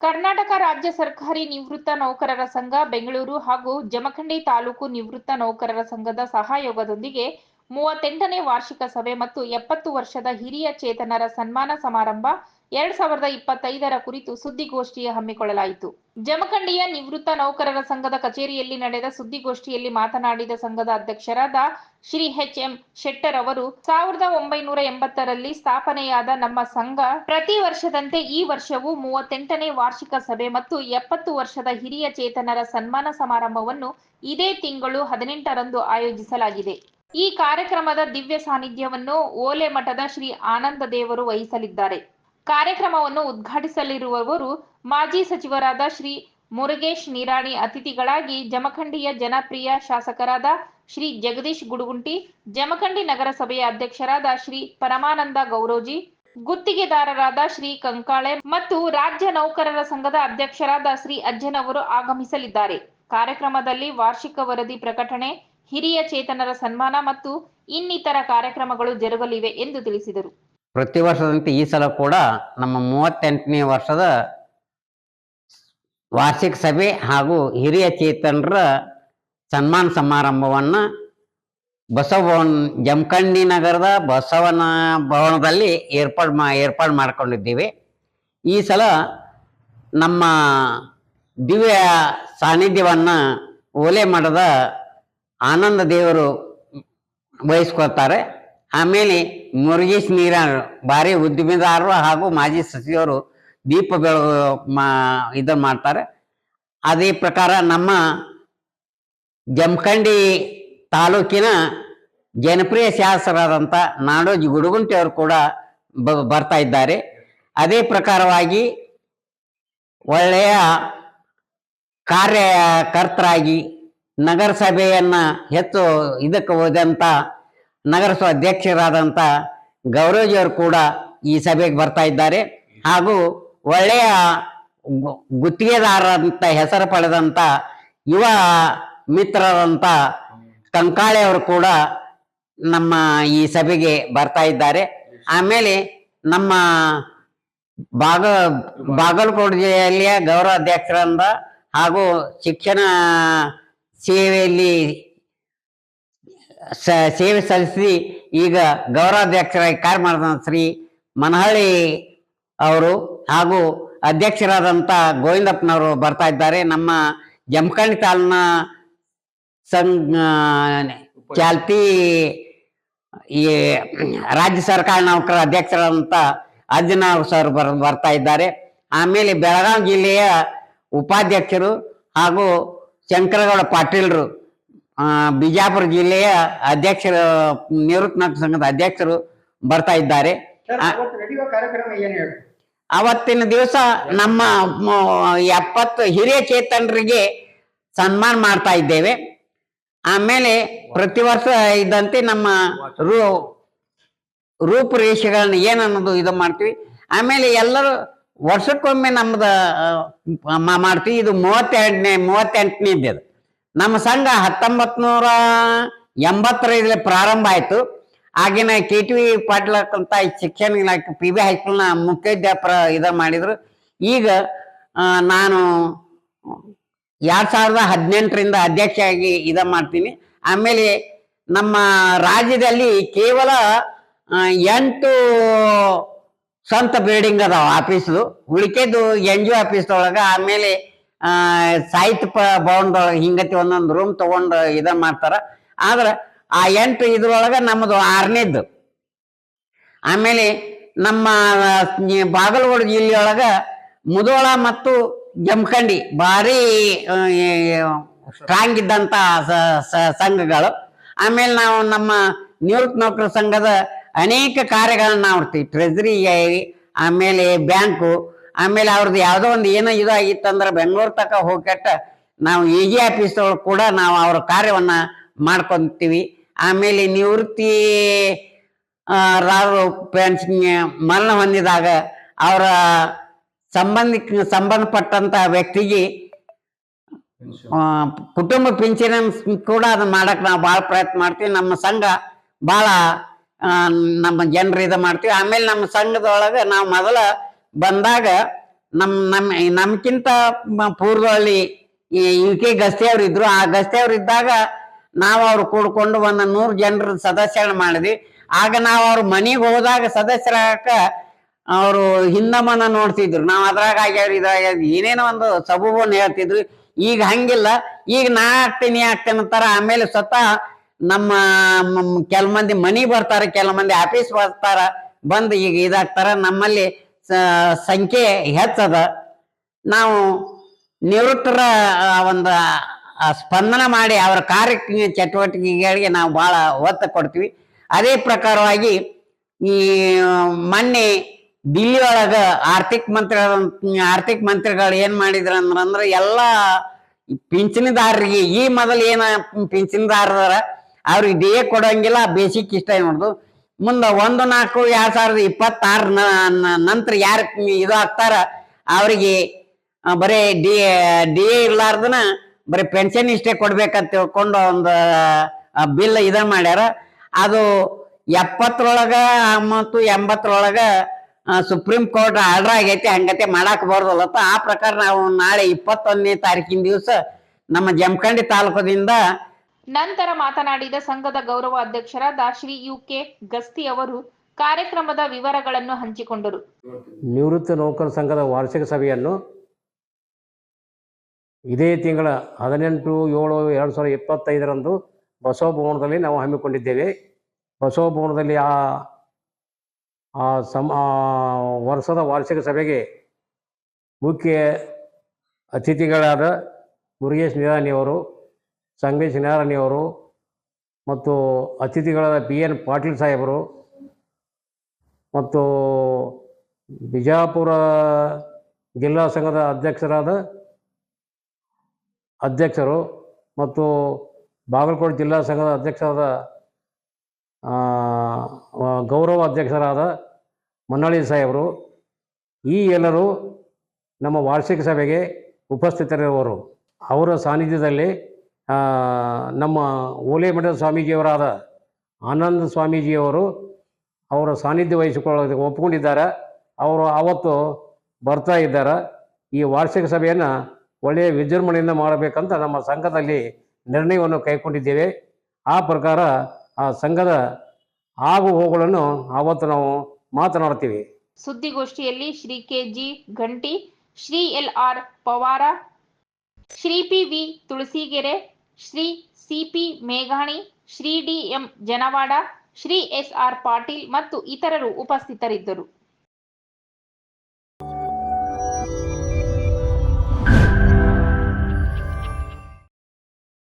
ಕರ್ನಾಟಕ ರಾಜ್ಯ ಸರ್ಕಾರಿ ನಿವೃತ್ತ ನೌಕರರ ಸಂಘ ಬೆಂಗಳೂರು ಹಾಗೂ ಜಮಖಂಡಿ ತಾಲೂಕು ನಿವೃತ್ತ ನೌಕರರ ಸಂಘದ ಸಹಯೋಗದೊಂದಿಗೆ ಮೂವತ್ತೆಂಟನೇ ವಾರ್ಷಿಕ ಸಭೆ ಮತ್ತು ಎಪ್ಪತ್ತು ವರ್ಷದ ಹಿರಿಯ ಚೇತನರ ಸನ್ಮಾನ ಸಮಾರಂಭ ಎರಡ್ ಸಾವಿರದ ಇಪ್ಪತ್ತೈದರ ಕುರಿತು ಸುದ್ದಿಗೋಷ್ಠಿಯ ಹಮ್ಮಿಕೊಳ್ಳಲಾಯಿತು. ಜಮಖಂಡಿಯ ನಿವೃತ್ತ ನೌಕರರ ಸಂಘದ ಕಚೇರಿಯಲ್ಲಿ ನಡೆದ ಸುದ್ದಿಗೋಷ್ಠಿಯಲ್ಲಿ ಮಾತನಾಡಿದ ಸಂಘದ ಅಧ್ಯಕ್ಷರಾದ ಶ್ರೀ ಎಚ್ ಎಂ ಶೆಟ್ಟರ್ ಅವರು, ಸಾವಿರದ ಒಂಬೈನೂರ ಎಂಬತ್ತರಲ್ಲಿ ಸ್ಥಾಪನೆಯಾದ ನಮ್ಮ ಸಂಘ ಪ್ರತಿ ವರ್ಷದಂತೆ ಈ ವರ್ಷವೂ ಮೂವತ್ತೆಂಟನೇ ವಾರ್ಷಿಕ ಸಭೆ ಮತ್ತು ಎಪ್ಪತ್ತು ವರ್ಷದ ಹಿರಿಯ ಚೇತನರ ಸನ್ಮಾನ ಸಮಾರಂಭವನ್ನು ಇದೇ ತಿಂಗಳು ಹದಿನೆಂಟರಂದು ಆಯೋಜಿಸಲಾಗಿದೆ. ಈ ಕಾರ್ಯಕ್ರಮದ ದಿವ್ಯ ಸಾನ್ನಿಧ್ಯವನ್ನು ಓಲೆ ಮಠದ ಶ್ರೀ ಆನಂದ ದೇವರು ವಹಿಸಲಿದ್ದಾರೆ. ಕಾರ್ಯಕ್ರಮವನ್ನು ಉದ್ಘಾಟಿಸಲಿರುವವರು ಮಾಜಿ ಸಚಿವರಾದ ಶ್ರೀ ಮುರುಗೇಶ್ ನಿರಾಣಿ ಅತಿಥಿಗಳಾಗಿ ಜಮಖಂಡಿಯ ಜನಪ್ರಿಯ ಶಾಸಕರಾದ ಶ್ರೀ ಜಗದೀಶ್ ಗುಡುಗುಂಟಿ, ಜಮಖಂಡಿ ನಗರಸಭೆಯ ಅಧ್ಯಕ್ಷರಾದ ಶ್ರೀ ಪರಮಾನಂದ ಗೌರೋಜಿ, ಗುತ್ತಿಗೆದಾರರಾದ ಶ್ರೀ ಕಂಕಾಳೆ ಮತ್ತು ರಾಜ್ಯ ನೌಕರರ ಸಂಘದ ಅಧ್ಯಕ್ಷರಾದ ಶ್ರೀ ಅಜ್ಜನವರು ಆಗಮಿಸಲಿದ್ದಾರೆ. ಕಾರ್ಯಕ್ರಮದಲ್ಲಿ ವಾರ್ಷಿಕ ವರದಿ ಪ್ರಕಟಣೆ, ಹಿರಿಯ ಚೇತನರ ಸನ್ಮಾನ ಮತ್ತು ಇನ್ನಿತರ ಕಾರ್ಯಕ್ರಮಗಳು ಜರುಗಲಿವೆ ಎಂದು ತಿಳಿಸಿದರು. ಪ್ರತಿ ವರ್ಷದಂತೆ ಈ ಸಲ ಕೂಡ ನಮ್ಮ ಮೂವತ್ತೆಂಟನೇ ವರ್ಷದ ವಾರ್ಷಿಕ ಸಭೆ ಹಾಗೂ ಹಿರಿಯ ಚೇತನರ ಸನ್ಮಾನ ಸಮಾರಂಭವನ್ನು ಬಸವಭವನ್ ಜಮಖಂಡಿ ನಗರದ ಬಸವನ ಭವನದಲ್ಲಿ ಏರ್ಪಾಡು ಮಾ, ಏರ್ಪಾಡು ಮಾಡ್ಕೊಂಡಿದ್ದೀವಿ. ಈ ಸಲ ನಮ್ಮ ದಿವ್ಯ ಸಾನ್ನಿಧ್ಯವನ್ನು ಓಲೆ ಮಠದ ಆನಂದ ದೇವರು ವಹಿಸ್ಕೊಳ್ತಾರೆ. ಆಮೇಲೆ ಮುರುಗೇಶ್ ನೀರ ಭಾರಿ ಉದ್ದಿಮೆದಾರರು ಹಾಗೂ ಮಾಜಿ ಸಚಿವರು ದೀಪ ಬೆಳ ಮಾ ಇದನ್ನು ಮಾಡ್ತಾರೆ. ಅದೇ ಪ್ರಕಾರ ನಮ್ಮ ಜಮಖಂಡಿ ತಾಲೂಕಿನ ಜನಪ್ರಿಯ ಶಾಸಕರಾದಂಥ ನಾಡೋಜಿ ಗುಡುಗುಂಟಿ ಅವರು ಕೂಡ ಬ, ಬರ್ತಾ ಇದ್ದಾರೆ. ಅದೇ ಪ್ರಕಾರವಾಗಿ ಒಳ್ಳೆಯ ಕಾರ್ಯಕರ್ತರಾಗಿ ನಗರಸಭೆಯನ್ನು ಹೆಚ್ಚು ಇದಕ್ಕೆ ಹೋದಂಥ ನಗರಸಭಾ ಅಧ್ಯಕ್ಷರಾದಂಥ ಗೌರವಜಿಯವರು ಕೂಡ ಈ ಸಭೆಗೆ ಬರ್ತಾ ಇದ್ದಾರೆ. ಹಾಗೂ ಒಳ್ಳೆಯ ಗುತ್ತಿಗೆದಾರರಂತ, ಹೆಸರು ಪಡೆದಂಥ ಯುವ ಮಿತ್ರರಂತ ಕಂಕಾಳೆ ಅವರು ಕೂಡ ನಮ್ಮ ಈ ಸಭೆಗೆ ಬರ್ತಾ ಇದ್ದಾರೆ. ಆಮೇಲೆ ನಮ್ಮ ಬಾಗ ಬಾಗಲಕೋಟೆ ಜಿಲ್ಲೆಯ ಗೌರವ ಅಧ್ಯಕ್ಷರಿಂದ ಹಾಗೂ ಶಿಕ್ಷಣ ಸೇವೆಯಲ್ಲಿ ಸ- ಸೇವೆ ಸಲ್ಲಿಸಿ ಈಗ ಗೌರವಾಧ್ಯಕ್ಷರಾಗಿ ಕಾರ್ಯ ಮಾಡಿದ ಶ್ರೀ ಮನಹಳ್ಳಿ ಅವರು ಹಾಗೂ ಅಧ್ಯಕ್ಷರಾದಂಥ ಗೋವಿಂದಪ್ಪನವರು ಬರ್ತಾ ಇದ್ದಾರೆ. ನಮ್ಮ ಜಮಖಂಡಿ ತಾಲೂನ ಸಂಘ ಚಾಲ್ತಿ, ಈ, ರಾಜ್ಯ ಸರ್ಕಾರ ನೌಕರ ಅಧ್ಯಕ್ಷರಾದಂಥ ಅಜ್ಜನಾವ್ ಸರ್ ಬರ್, ಬರ್ತಾ ಇದ್ದಾರೆ. ಆಮೇಲೆ ಬೆಳಗಾವಿ ಜಿಲ್ಲೆಯ ಉಪಾಧ್ಯಕ್ಷರು ಹಾಗೂ ಶಂಕರಗೌಡ ಪಾಟೀಲ್ರು ಬಿಜಾಪುರ ಜಿಲ್ಲೆಯ ಅಧ್ಯಕ್ಷರು ನಿವೃತ್ತ ನಾಟಕ ಸಂಘದ ಅಧ್ಯಕ್ಷರು ಬರ್ತಾ ಇದ್ದಾರೆ. ಅವತ್ತಿನ ದಿವಸ ನಮ್ಮ ಎಪ್ಪತ್ತು ಹಿರಿಯ ಚೇತನರಿಗೆ ಸನ್ಮಾನ ಮಾಡ್ತಾ ಇದ್ದೇವೆ. ಆಮೇಲೆ ಪ್ರತಿ ವರ್ಷ ಇದ್ದಂತೆ ನಮ್ಮ ರೂ ರೂಪುರೇಷೆಗಳನ್ನ ಏನನ್ನೋದು ಇದು ಮಾಡ್ತೀವಿ. ಆಮೇಲೆ ಎಲ್ಲರೂ ವರ್ಷಕ್ಕೊಮ್ಮೆ ನಮ್ದು ಆ, ಮಾಡ್ತೀವಿ. ಇದು ಮೂವತ್ತೆರಡನೇ ಮೂವತ್ತೆಂಟನೇ ಇದ್ದದು ನಮ್ಮ ಸಂಘ ಹತ್ತೊಂಬತ್ ನೂರ ಎಂಬತ್ತರಲ್ಲಿ ಪ್ರಾರಂಭ ಆಯಿತು. ಆಗಿನ ಕೆ ಟಿ ವಿ ಪಾಟೀಲ್ ಅಂತ ಶಿಕ್ಷಣ ಇಲಾಖೆ, ಪಿ ಬಿ ಹೈಸ್ಕೂಲ್ನ ಮುಖ್ಯೋಧ್ಯಾಪರ ಇದ ಮಾಡಿದ್ರು. ಈಗ ನಾನು ಎರಡು ಸಾವಿರದ ಹದಿನೆಂಟರಿಂದ ಅಧ್ಯಕ್ಷರಾಗಿ ಇದ ಮಾಡ್ತೀನಿ. ಆಮೇಲೆ ನಮ್ಮ ರಾಜ್ಯದಲ್ಲಿ ಕೇವಲ ಎಂಟು ಸ್ವಂತ ಬಿಲ್ಡಿಂಗ್ ಅದಾವ ಆಫೀಸ್ದು. ಉಳಿಕೆದು ಎನ್ ಜಿ ಆಫೀಸ್ ಆಫೀಸ್ದೊಳಗೆ ಆಮೇಲೆ ಆ, ಸಾಹಿತ್ಯ ಭವನದೊಳಗೆ ಹಿಂಗತಿ ಒಂದೊಂದು ರೂಮ್ ತಗೊಂಡು ಇದ ಮಾಡ್ತಾರ. ಆದ್ರ ಆ ಎಂಟು ಇದ್ರೊಳಗ ನಮ್ಮದು ಆರನೇದ್ದು ಆಮೇಲೆ ನಮ್ಮ ಬಾಗಲಕೋಟೆ ಜಿಲ್ಲೆಯೊಳಗ ಮುದೋಳ ಮತ್ತು ಜಮಖಂಡಿ ಭಾರಿ ಸ್ಟ್ರಾಂಗ್ ಇದ್ದಂತ ಸಂಘಗಳು. ಆಮೇಲೆ ನಾವು ನಮ್ಮ ನಿವೃತ್ತ ನೌಕರ ಸಂಘದ ಅನೇಕ ಕಾರ್ಯಗಳನ್ನ ನಾವು ಟ್ರೆಜರಿ ಆಮೇಲೆ ಬ್ಯಾಂಕು ಆಮೇಲೆ ಅವ್ರದ್ದು ಯಾವುದೋ ಒಂದು ಏನೋ ಇದು ಆಗಿತ್ತಂದ್ರೆ ಬೆಂಗಳೂರು ತಕ ಹೋಗಟ್ಟ ನಾವು ಎ ಜಿ ಆಫೀಸ್ ಕೂಡ ನಾವು ಅವ್ರ ಕಾರ್ಯವನ್ನ ಮಾಡ್ಕೊಂತೀವಿ. ಆಮೇಲೆ ನಿವೃತ್ತಿ ರಾರು ಮರಣ ಹೊಂದಿದಾಗ ಅವರ ಸಂಬಂಧಿಕ, ಸಂಬಂಧಪಟ್ಟಂತ ವ್ಯಕ್ತಿಗೆ ಕುಟುಂಬ ಪಿಂಚಣಿ ಕೂಡ ಅದನ್ನ ಮಾಡಕ್ ನಾವು ಭಾಳ ಪ್ರಯತ್ನ ಮಾಡ್ತೀವಿ. ನಮ್ಮ ಸಂಘ ಭಾಳ ನಮ್ಮ ಜನರು ಇದು ಮಾಡ್ತೀವಿ. ಆಮೇಲೆ ನಮ್ಮ ಸಂಘದೊಳಗೆ ನಾವು ಮೊದಲ ಬಂದಾಗ ನಮ್ ನಮ್ ನಮ್ಕಿಂತ ಪೂರ್ವಳ್ಳಿ ಯು ಕೆ ಗಸ್ತಿ ಇದ್ರು. ಆ ಗಸ್ತಿ ಇದ್ದಾಗ ನಾವು ಅವ್ರು ಕೂಡ್ಕೊಂಡು ಒಂದು ನೂರು ಜನರ ಸದಸ್ಯರನ್ನ ಮಾಡಿದ್ವಿ. ಆಗ ನಾವು ಅವ್ರ ಮನೆಗೆ ಹೋದಾಗ ಸದಸ್ಯರಾಗ ಅವರು ಹಿಂದಮ್ಮನ ನೋಡ್ತಿದ್ರು. ನಾವು ಅದ್ರಾಗ ಆಗ್ಯಾರ ಇದ್ರಾಗ ಏನೇನೋ ಒಂದು ಸಬೂಬನ್ನು ಹೇಳ್ತಿದ್ರು. ಈಗ ಹಂಗಿಲ್ಲ. ಈಗ ನಾ ಆಗ್ತೀನಿ, ಆಗ್ತೇನೆ ಅಂತಾರ. ಆಮೇಲೆ ಸ್ವತಃ ನಮ್ಮ ಕೆಲ ಮಂದಿ ಮನಿ ಬರ್ತಾರೆ ಕೆಲ ಮಂದಿ ಆಫೀಸ್ ಬರ್ತಾರ. ಬಂದು ಈಗ ಇದಾಗ್ತಾರ. ನಮ್ಮಲ್ಲಿ ಸಂಖ್ಯೆ ಹೆಚ್ಚದ. ನಾವು ನಿವೃತ್ತರ ಒಂದು ಸ್ಪಂದನ ಮಾಡಿ ಅವರ ಕಾರ್ಯ ಚಟುವಟಿಕೆಗಳಿಗೆ ನಾವು ಭಾಳ ಒತ್ತು ಕೊಡ್ತೀವಿ. ಅದೇ ಪ್ರಕಾರವಾಗಿ ಈ, ಮೊನ್ನೆ ದಿಲ್ಲಿ ಒಳಗ ಆರ್ಥಿಕ ಮಂತ್ರಿ, ಆರ್ಥಿಕ ಮಂತ್ರಿಗಳು ಏನ್ ಮಾಡಿದ್ರ ಅಂದ್ರ ಎಲ್ಲ ಪಿಂಚಣಿದಾರರಿಗೆ ಈ ಮೊದಲು ಏನ ಪಿಂಚಣಿದಾರರ, ಅವ್ರಿಗೆ ದೇಹ ಕೊಡೋಂಗಿಲ್ಲ, ಬೇಸಿಕ್ ಇಷ್ಟ ನೋಡುದು. ಮುಂದ ಒಂದು ನಾಲ್ಕು ಎರಡ್ ಸಾವಿರದ ಇಪ್ಪತ್ತಾರ ನಂತರ ಯಾರು ಇದು ಆಗ್ತಾರ? ಅವರಿಗೆ ಬರೀ ಡಿ ಡಿ ಎ ಇರ್ಲಾರ್ದನ ಬರೀ ಪೆನ್ಷನ್ ಇಷ್ಟೇ ಕೊಡ್ಬೇಕಂತ ತಿಳ್ಕೊಂಡು ಒಂದು ಬಿಲ್ ಇದ ಮಾಡ್ಯಾರ. ಅದು ಎಪ್ಪತ್ತರೊಳಗ ಮತ್ತು ಎಂಬತ್ತರೊಳಗ ಸುಪ್ರೀಂ ಕೋರ್ಟ್ ಆರ್ಡರ್ ಆಗೈತಿ, ಹಂಗತೆ ಮಾಡಾಕ್ ಬರ್ದಲ್ಲತ್ತ ಆ ಪ್ರಕಾರ ನಾವು ನಾಳೆ ಇಪ್ಪತ್ತೊಂದನೇ ತಾರೀಕಿನ ದಿವಸ ನಮ್ಮ ಜಮಖಂಡಿ ತಾಲೂಕದಿಂದ ನಂತರ ಮಾತನಾಡಿದ ಸಂಘದ ಗೌರವ ಅಧ್ಯಕ್ಷರಾದ ಶ್ರೀ ಯು ಕೆ ಗಸ್ತಿ ಅವರು ಕಾರ್ಯಕ್ರಮದ ವಿವರಗಳನ್ನು ಹಂಚಿಕೊಂಡರು. ನಿವೃತ್ತ ನೌಕರ ಸಂಘದ ವಾರ್ಷಿಕ ಸಭೆಯನ್ನು ಇದೇ ತಿಂಗಳ ಹದಿನೆಂಟು, ಏಳು, ಎರಡು ಸಾವಿರದ ಇಪ್ಪತ್ತೈದರಂದು ಬಸವ ಭವನದಲ್ಲಿ ನಾವು ಹಮ್ಮಿಕೊಂಡಿದ್ದೇವೆ. ಬಸವ ಭವನದಲ್ಲಿ ಆ ಆ ಸಮ ವರ್ಷದ ವಾರ್ಷಿಕ ಸಭೆಗೆ ಮುಖ್ಯ ಅತಿಥಿಗಳಾದ ಮುರುಗೇಶ್ ನಿರಾಣಿಯವರು ಸಂಗಮೇಶ್ ನಿರಾಣಿಯವರು ಮತ್ತು ಅತಿಥಿಗಳಾದ ಪಿ ಎನ್ ಪಾಟೀಲ್ ಸಾಹೇಬರು ಮತ್ತು ಬಿಜಾಪುರ ಜಿಲ್ಲಾ ಸಂಘದ ಅಧ್ಯಕ್ಷರಾದ ಅಧ್ಯಕ್ಷರು ಮತ್ತು ಬಾಗಲಕೋಟೆ ಜಿಲ್ಲಾ ಸಂಘದ ಅಧ್ಯಕ್ಷರಾದ ಗೌರವ ಅಧ್ಯಕ್ಷರಾದ ಮನ್ನಳ್ಳಿ ಸಾಹೇಬರು, ಈ ಎಲ್ಲರೂ ನಮ್ಮ ವಾರ್ಷಿಕ ಸಭೆಗೆ ಉಪಸ್ಥಿತರಿರುವರು. ಅವರ ಸಾನ್ನಿಧ್ಯದಲ್ಲಿ ನಮ್ಮ ಓಲೆ ಮಠದ ಸ್ವಾಮೀಜಿಯವರಾದ ಆನಂದ ಸ್ವಾಮೀಜಿಯವರು ಅವರ ಸಾನ್ನಿಧ್ಯ ವಹಿಸಿಕೊಳ್ಳೋದಕ್ಕೆ ಒಪ್ಪಿಕೊಂಡಿದ್ದಾರೆ. ಅವರು ಆವತ್ತು ಬರ್ತಾ ಇದ್ದಾರೆ. ಈ ವಾರ್ಷಿಕ ಸಭೆಯನ್ನು ಒಳ್ಳೆಯ ವಿಜೃಂಭಣೆಯಿಂದ ಮಾಡಬೇಕಂತ ನಮ್ಮ ಸಂಘದಲ್ಲಿ ನಿರ್ಣಯವನ್ನು ಕೈಗೊಂಡಿದ್ದೇವೆ. ಆ ಪ್ರಕಾರ ಆ ಸಂಘದ ಆಗು ಹೋಗುಗಳನ್ನು ಆವತ್ತು ನಾವು ಮಾತನಾಡ್ತೀವಿ. ಸುದ್ದಿಗೋಷ್ಠಿಯಲ್ಲಿ Shri K G Ghanti, Shri L R Pawar, Shri P V Tulasigere Shri CP ಮೇಘಾಣಿ Shri DM Janawad Shri S R Patil ಮತ್ತು ಇತರರು ಉಪಸ್ಥಿತರಿದ್ದರು.